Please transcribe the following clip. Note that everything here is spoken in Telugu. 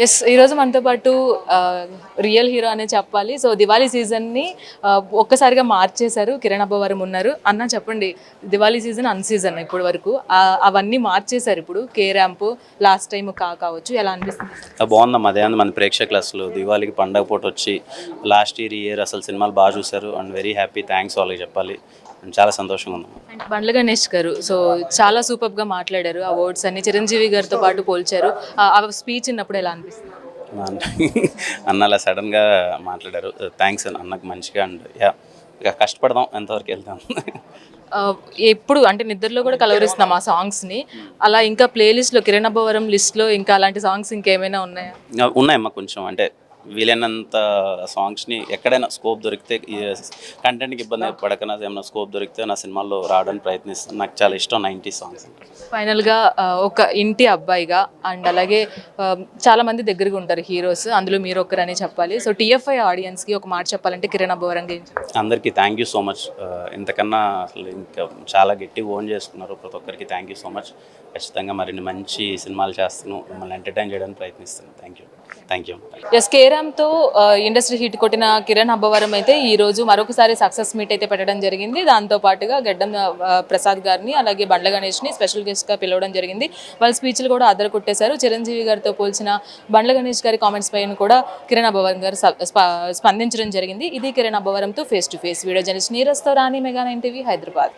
ఎస్ ఈరోజు మనతో పాటు రియల్ హీరో అనే చెప్పాలి. సో దివాళీ సీజన్ని ఒక్కసారిగా మార్చేశారు. కిరణ్ అబ్బవరం ఉన్నారు అన్న చెప్పండి దివాళీ సీజన్ అన్ సీజన్ ఇప్పటి వరకు. అవన్నీ మార్చేశారు ఇప్పుడు. కే ర్యాంప్ లాస్ట్ టైం కా కావచ్చు. ఎలా అనిపిస్తుంది? బాగుందమ్మా అదే మన ప్రేక్షకులు అసలు. దివాళీకి పండగ పూట వచ్చి లాస్ట్ ఇయర్ ఇయర్ అసలు సినిమాలు బాగా చూశారు. అండ్ వెరీ హ్యాపీ థ్యాంక్స్ వాళ్ళకి చెప్పాలి. చాలా సంతోషంగా అండ్ బండ్ల గణేష్ గారు. సో చాలా సూపర్గా మాట్లాడారు. ఆ వర్డ్స్ అన్ని చిరంజీవి గారితో పాటు పోల్చారు. ఆ- స్పీచ్ ఉన్నప్పుడు ఎలా మా అన్న అన్న అలా సడన్గా మాట్లాడారు. థ్యాంక్స్ అన్నకు మంచిగా అండ్ యా ఇక కష్టపడదాం ఎంతవరకు వెళ్తాం ఎప్పుడు అంటే నిద్రలో కూడా కలవరిస్తున్నాం ఆ సాంగ్స్ని. అలా ఇంకా ప్లేలిస్ట్లో కిరణ్ అబ్బవరం లిస్ట్లో ఇంకా అలాంటి సాంగ్స్ ఇంకేమైనా ఉన్నాయా? ఉన్నాయమ్మా కొంచెం. అంటే వీలైనంత సాంగ్స్ని ఎక్కడైనా స్కోప్ దొరికితే కంటెంట్కి ఇబ్బంది పడకనా ఏమైనా స్కోప్ దొరికితే నా సినిమాల్లో రావడానికి ప్రయత్నిస్తాను. నాకు చాలా ఇష్టం నైంటీ సాంగ్స్. ఫైనల్గా ఒక ఇంటి అబ్బాయిగా అండ్ అలాగే ఆ, చాలా మంది దగ్గరగా ఉంటారు హీరోస్ అందులో మీరు ఒక్కరని చెప్పాలి. సో టీఎఫ్ఐ ఆడియన్స్కి ఒక మాట చెప్పాలంటే కిరణ్ అబ్బవరంగా అందరికీ థ్యాంక్ యూ సో మచ్ ఇంతకన్నా అసలు ఇంకా చాలా గట్టి ఓన్ చేసుకున్నారు ప్రతి ఒక్కరికి థ్యాంక్ యూ సో మచ్ ఖచ్చితంగా మరిన్ని మంచి సినిమాలు చేస్తాను. మిమ్మల్ని ఎంటర్టైన్ చేయడానికి ప్రయత్నిస్తాను. Thank you thank you S జయరామ్తో industry hit కొట్టిన కిరణ్ అబ్బవరం అయితే ఈరోజు మరొకసారి సక్సెస్ మీట్ అయితే పెట్టడం జరిగింది. దాంతో పాటుగా గడ్డం ప్రసాద్ గారిని అలాగే బండ్ల గణేష్ని స్పెషల్ గెస్ట్గా పిలవడం జరిగింది. వాళ్ళ స్పీచ్లు కూడా అద్దరు కొట్టేశారు. చిరంజీవి గారితో పోల్చిన బండ్ల గణేష్ గారి కామెంట్స్ పైన కూడా కిరణ్ అబ్బవరం గారు స్పందించడం జరిగింది. ఇది Kiran అబ్బవరంతో face to face video journalist నీరస్తో Rani mega nine TV Hyderabad.